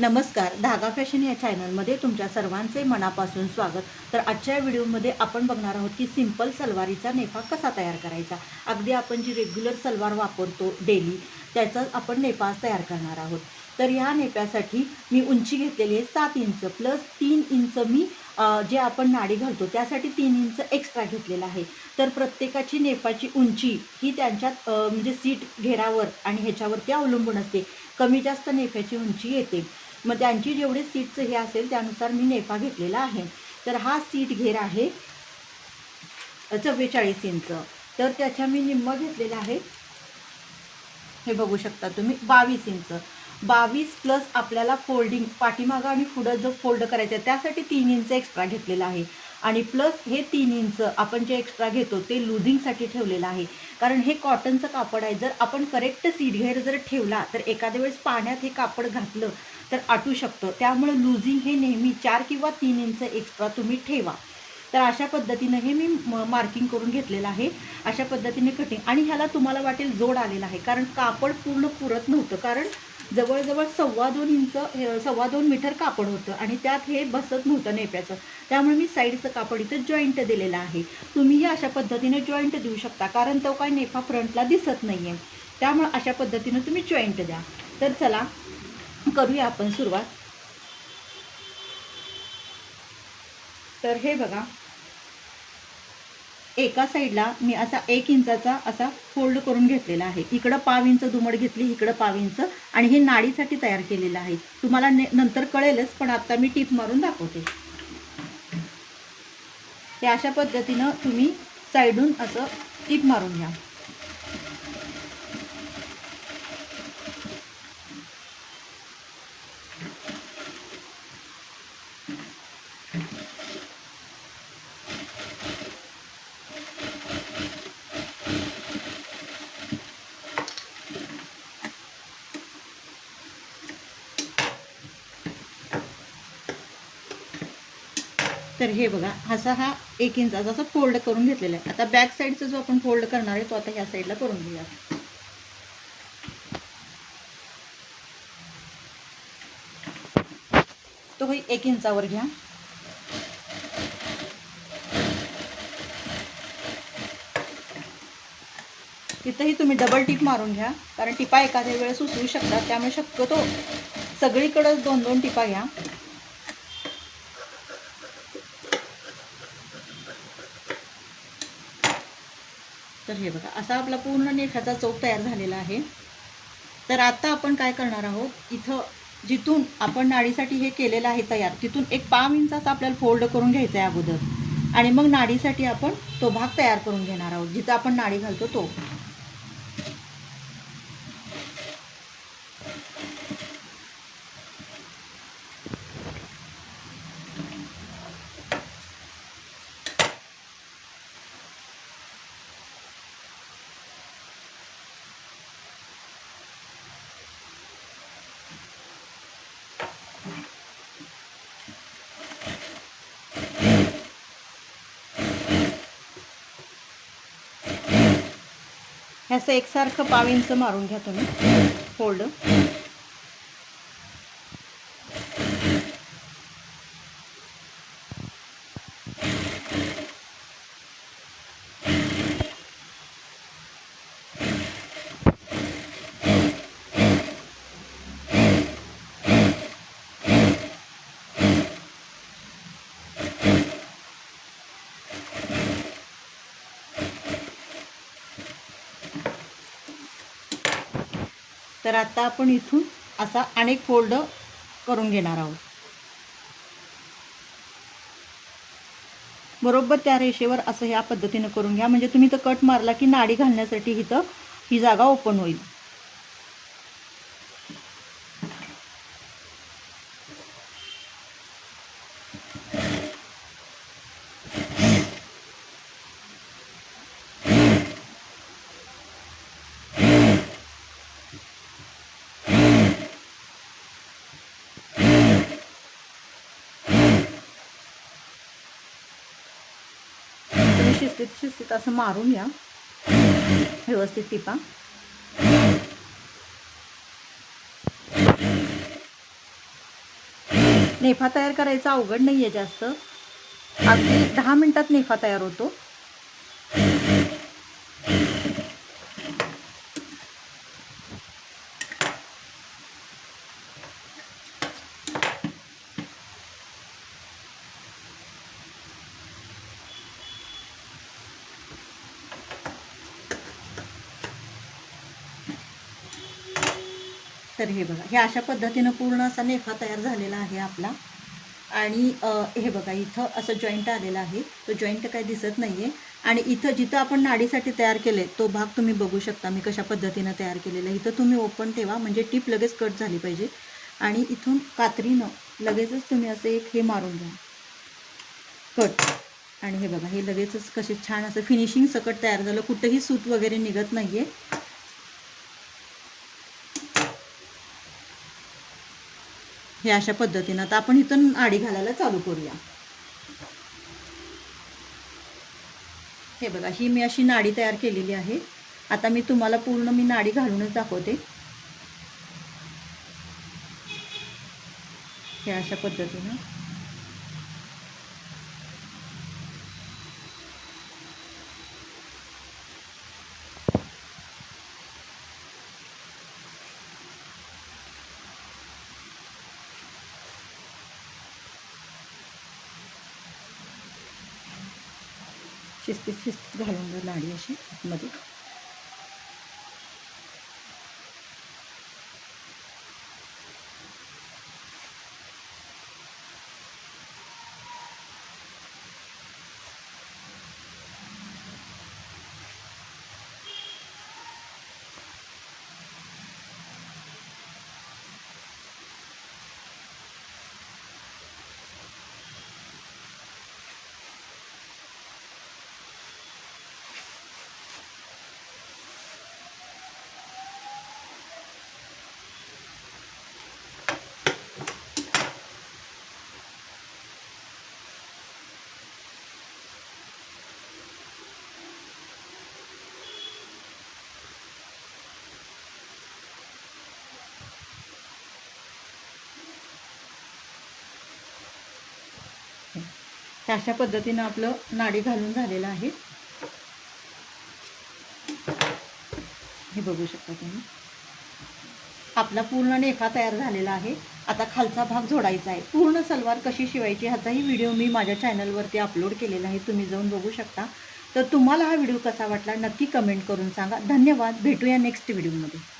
नमस्कार धागा फॅशन या चॅनलमध्ये तुमच्या सर्वांचे मनापासून स्वागत. तर आजच्या व्हिडिओमध्ये आपण बघणार आहोत की सिंपल सलवारीचा नेफा कसा तयार करायचा. अगदी आपण जी रेग्युलर सलवार वापरतो डेली त्याचा आपण नेपास तयार करणार आहोत. तर ह्या नेप्यासाठी मी उंची घेतलेली आहे सात इंच प्लस तीन इंच मी जे आपण नाडी घालतो त्यासाठी तीन इंच एक्स्ट्रा घेतलेलं आहे. तर प्रत्येकाची नेपाची उंची ही त्यांच्यात म्हणजे सीट घेरावर आणि ह्याच्यावरती अवलंबून असते. कमी जास्त नेफ्याची उंची येते. मग त्यांची जेवढी सीटचं हे असेल त्यानुसार मी नेफा घेतलेला आहे. तर हा सीट घेर आहे चव्वेचाळीस इंच. तर त्याच्या मी निम्म घेतलेला आहे. हे बघू शकता तुम्ही बावीस इंच. बावीस प्लस आपल्याला फोल्डिंग पाठीमागं आणि पुढं जो फोल्ड करायचं आहे त्यासाठी तीन इंच एक्स्ट्रा घेतलेला आहे. आणि प्लस हे तीन इंच आपण जे एक्स्ट्रा घेतो ते लुझिंगसाठी ठेवलेलं आहे. कारण हे कॉटनचं कापड आहे. जर आपण करेक्ट सीडघेर जर ठेवला तर एखाद्या वेळेस पाण्यात हे कापड घातलं तर आटू शकतं. त्यामुळे लुझिंग हे नेहमी चार किंवा तीन इंच एक्स्ट्रा तुम्ही ठेवा. तर अशा पद्धतीनं हे मी मार्किंग करून घेतलेलं आहे. अशा पद्धतीने कटिंग आणि ह्याला तुम्हाला वाटेल जोड आलेला आहे. कारण कापड पूर्ण पुरत नव्हतं. कारण जवळजवळ सव्वा दोन इंच हे- सव्वा दोन मीटर कापड होतं. आणि त्यात हे बसत नव्हतं नेप्याचं. त्यामुळे मी साईडचं कापड इथं जॉईंट दिलेलं आहे. तुम्हीही अशा पद्धतीने जॉईंट देऊ शकता. कारण तो काय नेफा फ्रंटला दिसत नाही आहे त्यामुळे अशा पद्धतीनं तुम्ही जॉईंट द्या. तर चला करूया आपण सुरुवात. तर हे बघा. एका साईडला मी असा एक इंचाचा असा फोल्ड करून घेतलेला आहे. इकडं पाव इंच दुमड घेतली इकडं पाव इंच आणि हे नाडीसाठी तयार केलेलं आहे. तुम्हाला ने नंतर कळेलच पण आता मी टीप मारून दाखवते. हे अशा पद्धतीनं तुम्ही साईडून असं टीप मारून घ्या. तर हे बघा असा हा एक इंचाचा असा फोल्ड करून घेतलेला आहे. आता बॅक साईडचा जो आपण फोल्ड करणार आहे तो आता ह्या साईडला करून घेऊया. तो होई एक इंचावर घ्या. तिथंही तुम्ही डबल टिप मारून घ्या कारण टिपा एखाद्या वेळेस उचलू शकतात त्यामुळे शक्यतो सगळीकडंच दोन दोन टिपा घ्या. तर हे बघा असा आपला पूर्ण नेठाचा चौक तयार झालेला आहे. तर आता आपण काय करणार आहोत? इथं जिथून आपण नाडीसाठी हे केलेलं आहे तयार तिथून एक पाव इंचाचा आपल्याला फोल्ड करून घ्यायचा आहे अगोदर. आणि मग नाडीसाठी आपण तो भाग तयार करून घेणार आहोत जिथं आपण नाडी घालतो तो. ह्याचं एकसारखं पाव इंच मारून घ्या तुम्ही. फोल्ड तर आता आपण इथून असा अनेक फोल्ड करून घेणार आहोत. बरोबर त्या रेषेवर असं ह्या पद्धतीनं करून घ्या. म्हणजे तुम्ही तर कट मारला की नाडी घालण्यासाठी इथं ही जागा ओपन होईल. शिस्तीत शिस्तीत असं मारून या व्यवस्थित टिपा. नेफा तयार करायचा अवघड नाही आहे जास्त. अगदी दहा मिनटात नेफा तयार होतो. तर हे बघा हे अशा पद्धतीनं पूर्ण असा नेफा तयार झालेला आहे आपला. आणि हे बघा इथं असं जॉईंट आलेला आहे. तो जॉईंट काय दिसत नाही आहे आणि इथं जिथं आपण नाडीसाठी तयार केले तो भाग तुम्ही बघू शकता मी कशा पद्धतीनं तयार केलेला इथं तुम्ही ओपन ठेवा म्हणजे टीप लगेच कट झाली पाहिजे. आणि इथून कात्रीनं लगेचच तुम्ही असं एक हे मारून घ्या. कट आणि हे बघा हे लगेचच कसे छान असं फिनिशिंग सकट तयार झालं. कुठंही सूत वगैरे निघत नाही आहे हे अशा पद्धतीनं. आता आपण इथून आडी घालायला चालू करूया. हे बघा ही मी अशी नाडी तयार केलेली आहे. आता मी तुम्हाला पूर्ण मी नाडी घालूनच दाखवते. हे अशा पद्धतीनं. शिस्तीत शिस्तीत घालून लाडी नाडी अशी आतमध्ये तर अशा पद्धतीनं आपलं नाडी घालून झालेलं आहे. हे बघू शकता तुम्ही. आपला पूर्ण नेफा तयार झालेला आहे. आता खालचा भाग जोडायचा आहे. पूर्ण सलवार कशी शिवायची ह्याचाही व्हिडिओ मी माझ्या चॅनलवरती अपलोड केलेला आहे. तुम्ही जाऊन बघू शकता. तर तुम्हाला हा व्हिडिओ कसा वाटला नक्की कमेंट करून सांगा. धन्यवाद. भेटूया नेक्स्ट व्हिडिओमध्ये.